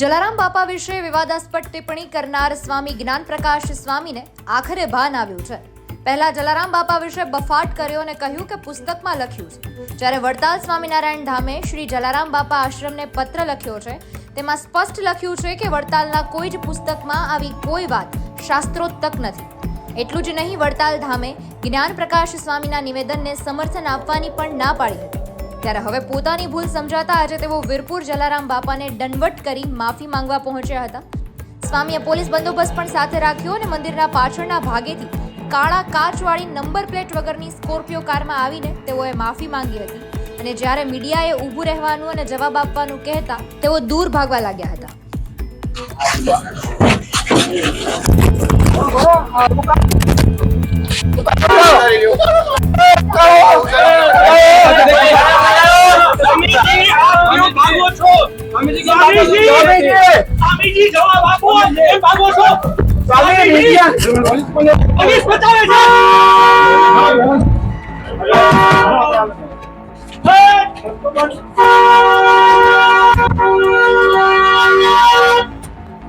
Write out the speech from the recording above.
જલારામ બાપા વિશે વિવાદાસ્પદ ટિપ્પણી કરનાર સ્વામી જ્ઞાન પ્રકાશ સ્વામીને આખરે ભાન આવ્યું છે. પહેલા જલારામ બાપા વિશે બફાટ કર્યો અને કહ્યું કે પુસ્તકમાં લખ્યું છે. જ્યારે વડતાલ સ્વામિનારાયણ ધામે શ્રી જલારામ બાપા આશ્રમને પત્ર લખ્યો છે, તેમાં સ્પષ્ટ લખ્યું છે કે વડતાલના કોઈ જ પુસ્તકમાં આવી કોઈ વાત શાસ્ત્રોત્તક નથી. એટલું જ નહીં, વડતાલ ધામે જ્ઞાન પ્રકાશ સ્વામીના નિવેદનને સમર્થન આપવાની પણ ના પાડી હતી. ત્યારે હવે પોતાની ભૂલ સમજાતા આજે તેઓ વીરપુર જલારામ બાપાને દંડવટ કરી માફી માંગવા પહોંચ્યા હતા સ્વામીએ પોલીસ બંદોબસ્ત પણ સાથે રાખ્યો અને મંદિરના પાછળના ભાગેથી કાળા કાચવાળી નંબર પ્લેટ વગરની સ્કોર્પિયો કારમાં આવીને તેઓએ માફી માંગી હતી અને જ્યારે મીડિયાએ ઊભું રહેવાનું અને જવાબ આપવાનું કહેતા તેઓ દૂર ભાગવા લાગ્યા હતા સ્વામીજી, જવાબ આપો. કેમ ભાગો છો? સ્વામીજી, પોલીસ બચાવે છે. હે!